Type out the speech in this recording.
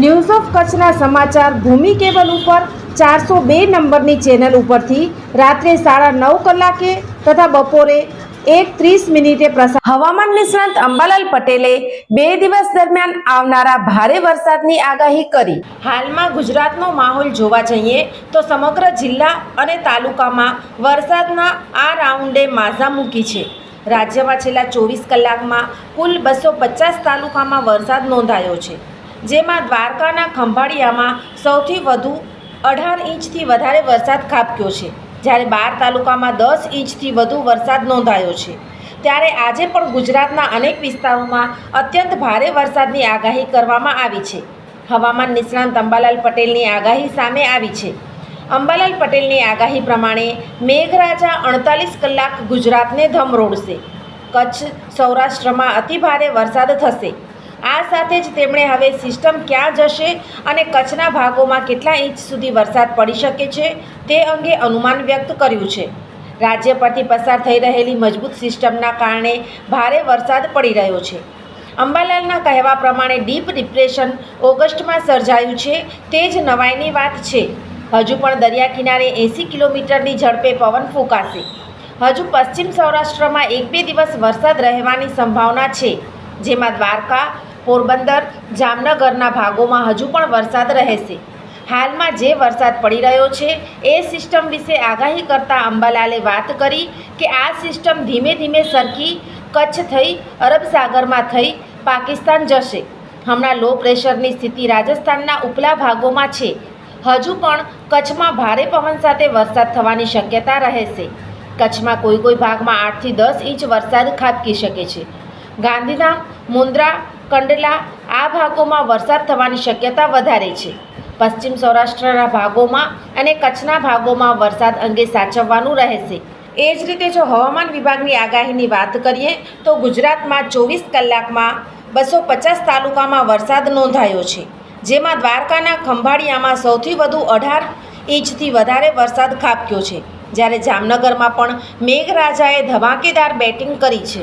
news of કચ્છના સમાચાર ભૂમિ cable ઉપર ચારસો બે નંબરની ચેનલ ઉપરથી રાત્રે સાડા નવ કલાકે તથા બપોરે એક ત્રીસ મિનિટે પ્રસાર હવામાન નિષ્ણાંત અંબાલાલ પટેલે બે દિવસ દરમિયાન આવનારા ભારે વરસાદની આગાહી કરી. હાલમાં ગુજરાતનો માહોલ જોવા જઈએ તો સમગ્ર જિલ્લા અને તાલુકામાં વરસાદના આ રાઉન્ડે માઝા મૂકી છે. રાજ્યમાં છેલ્લા ચોવીસ કલાકમાં કુલ બસો પચાસ તાલુકામાં વરસાદ નોંધાયો છે. જેમાં દ્વારકાના ખંભાળિયામાં સૌથી વધુ અઢાર ઇંચથી વધારે વરસાદ ખાબક્યો છે. જ્યારે બાર તાલુકામાં દસ ઇંચથી વધુ વરસાદ નોંધાયો છે. ત્યારે આજે પણ ગુજરાતના અનેક વિસ્તારોમાં અત્યંત ભારે વરસાદની આગાહી કરવામાં આવી છે. હવામાન નિષ્ણાંત અંબાલાલ પટેલની આગાહી સામે આવી છે. અંબાલાલ પટેલની આગાહી પ્રમાણે મેઘરાજા અડતાલીસ કલાક ગુજરાતને ધમરોડશે. કચ્છ સૌરાષ્ટ્રમાં અતિભારે વરસાદ થશે. આ સાથે જ તેમણે હવે સિસ્ટમ ક્યાં જશે અને કચ્છના ભાગોમાં કેટલા ઇંચ સુધી વરસાદ પડી શકે છે તે અંગે અનુમાન વ્યક્ત કર્યું છે. રાજ્ય પરથી પસાર થઈ રહેલી મજબૂત સિસ્ટમના કારણે ભારે વરસાદ પડી રહ્યો છે. અંબાલાલના કહેવા પ્રમાણે ડીપ ડિપ્રેશન ઓગસ્ટમાં સર્જાયું છે તે જ નવાઈની વાત છે. હજુ પણ દરિયા કિનારે એંસી કિલોમીટરની ઝડપે પવન ફૂંકાશે. હજુ પશ્ચિમ સૌરાષ્ટ્રમાં એક બે દિવસ વરસાદ રહેવાની સંભાવના છે, જેમાં દ્વારકા પોરબંદર, જામનગરના ભાગોમાં હજુ પણ વરસાદ રહેશે. હાલમાં જે વરસાદ પડી રહ્યો છે, એ સિસ્ટમ વિશે આગાહી કરતા અંબાલાલે વાત કરી કે આ સિસ્ટમ ધીમે ધીમે સરકી, કચ્છ થઈ, અરબ સાગરમાં થઈ, પાકિસ્તાન જશે. હમણાં લો પ્રેશરની સ્થિતિ રાજસ્થાનના ઉપલા ભાગોમાં છે. હજુ પણ કચ્છમાં ભારે પવન સાથે વરસાદ થવાની શક્યતા રહેશે. કચ્છમાં કોઈ કોઈ ભાગમાં આઠથી દસ ઇંચ વરસાદ ખાબકી શકે છે. ગાંધીધામ, મુન્દ્રા કંડલા આ ભાગોમાં વરસાદ થવાની શક્યતા વધારે છે. પશ્ચિમ સૌરાષ્ટ્રના ભાગોમાં અને કચ્છના ભાગોમાં વરસાદ અંગે સાચવવાનું રહેશે. એ જ રીતે જો હવામાન વિભાગની આગાહીની વાત કરીએ, તો ગુજરાતમાં ચોવીસ કલાકમાં બસો પચાસ તાલુકામાં વરસાદ નોંધાયો છે, જેમાં દ્વારકાના ખંભાળિયામાં સૌથી વધુ અઢાર ઇંચથી વધારે વરસાદ ખાબક્યો છે, જ્યારે જામનગરમાં પણ મેઘરાજાએ ધમાકેદાર બેટિંગ કરી છે.